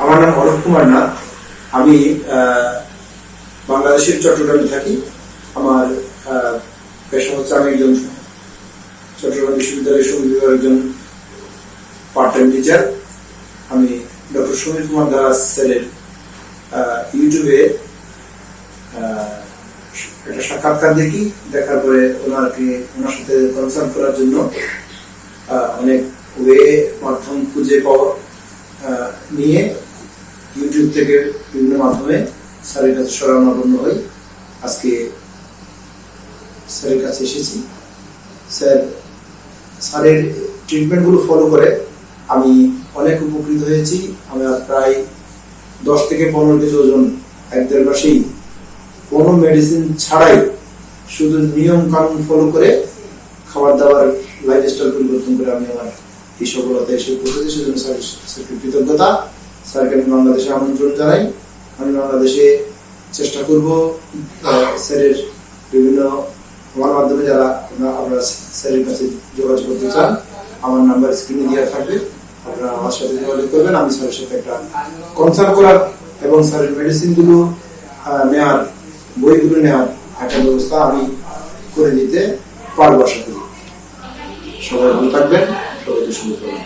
আমার নাম অরূপ কুমার নাথ। আমি বাংলাদেশের চট্টগ্রামে থাকি। আমার পেশা হচ্ছে আমি একজন চট্টগ্রাম বিশ্ববিদ্যালয়ের সংগীত একজন পার্ট টাইম টিচার আমি ডক্টর সমীর কুমার দাস স্যারের ইউটিউবে একটা সাক্ষাৎকার দেখি। দেখার পরে ওনাকে, ওনার সাথে কনসাল্ট করার জন্য অনেক ওয়ে মাধ্যম খুঁজে পাওয়া নিয়ে থেকে বিভিন্ন মাধ্যমে স্যারের কাছে শরণাপন্ন হই। আজকে স্যারের কাছে এসেছি। স্যার, স্যারের ট্রিটমেন্টগুলো ফলো করে আমি অনেক উপকৃত হয়েছি। আমার প্রায় দশ থেকে পনেরো কেজি ওজন এক দেড় মাসেই কোনো মেডিসিন ছাড়াই শুধু নিয়ম কানুন ফলো করে খাবার দাবার লাইফস্টাইল পরিবর্তন করে আমি আমার এই সফলতা এসে পৌঁছেছি। সেজন্য স্যার স্যারকে কৃতজ্ঞতা। স্যারকে আমি বাংলাদেশে আমন্ত্রণ জানাই। আমি বাংলাদেশে চেষ্টা করব স্যারের বিভিন্ন আমার মাধ্যমে যারা আপনারা স্যারের কাছে যোগাযোগ করতে চান, আমার নাম্বার স্ক্রিনে দেওয়া থাকবে। আপনারা আমার সাথে যোগাযোগ করবেন, আমি স্যারের সাথে একটা কনসাল্ট করার এবং স্যারের মেডিসিনগুলো নেওয়ার বইগুলো নেওয়ার একটা ব্যবস্থা আমি করে দিতে পারব আশা করি। সবাই ভালো থাকবেন, সবাইকে শুভ করবেন